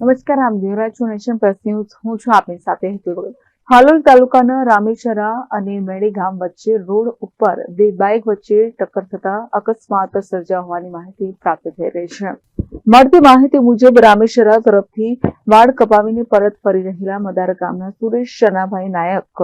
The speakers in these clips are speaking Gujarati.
નમસ્કાર, આમ દેવરાજ છું નેશન પ્લસ ન્યૂઝ હું છું આપની સાથે હેતુ. હાલોલ તાલુકાના રામેશરા અને મેડી ગામ વચ્ચે રોડ ઉપર બે બાઇક વચ્ચે ટક્કર થતા અકસ્માત સર્જા હોવાની માહિતી પ્રાપ્ત થઈ રહી છે મળતી માહિતી મુજબ રામેશ્વરા તરફથી વાડ કપાવીને પરત ફરી રહેલા મદાર ગામના સુરેશ શનાભાઈ નાયક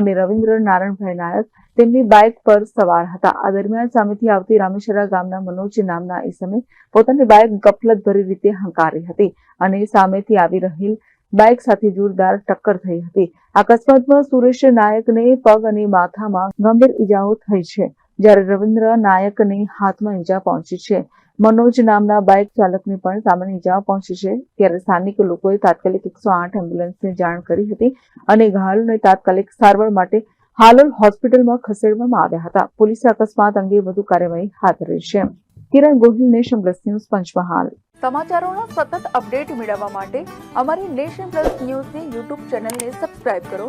અને રવિન્દ્ર નારાયણભાઈ નાયક તેમની બાઇક પર સવાર હતા. આ દરમિયાન સામેથી આવતી રામેશ્વરા ગામના મનોજ નામના ઈસમે પોતાની બાઇક ગફલતભરી રીતે હંકારી હતી અને સામેથી આવી રહેલ બાઇક સાથે જોરદાર ટક્કર થઈ હતી. અકસ્માતમાં સુરેશ નાયકને પગ અને માથામાં ગંભીર ઈજાઓ થઈ છે. જ્યારે રવિન્દ્ર નાયકની હાથમાં ઈજા પહોંચી છે. મનોજ નામના બાઇક ચાલકને પણ સામાન્ય ઈજા પહોંચી છે. ત્યારે સ્થાનિક લોકોએ તાત્કાલિક એકસો આઠ એમ્બ્યુલન્સને જાણ કરી હતી અને ઘાયલોને તાત્કાલિક સારવાર માટે હાલોલ હોસ્પિટલમાં ખસેડવામાં આવ્યા હતા. પોલીસે અકસ્માત અંગે વધુ કાર્યવાહી હાથ ધરી છે. Kiran Gohil, Nation Plus News, Panchmahal. સમાચારોના સતત અપડેટ મેળવવા માટે અમારી નેશન પ્લસ ન્યૂઝની યુટ્યુબ ચેનલને સબસ્ક્રાઇબ કરો.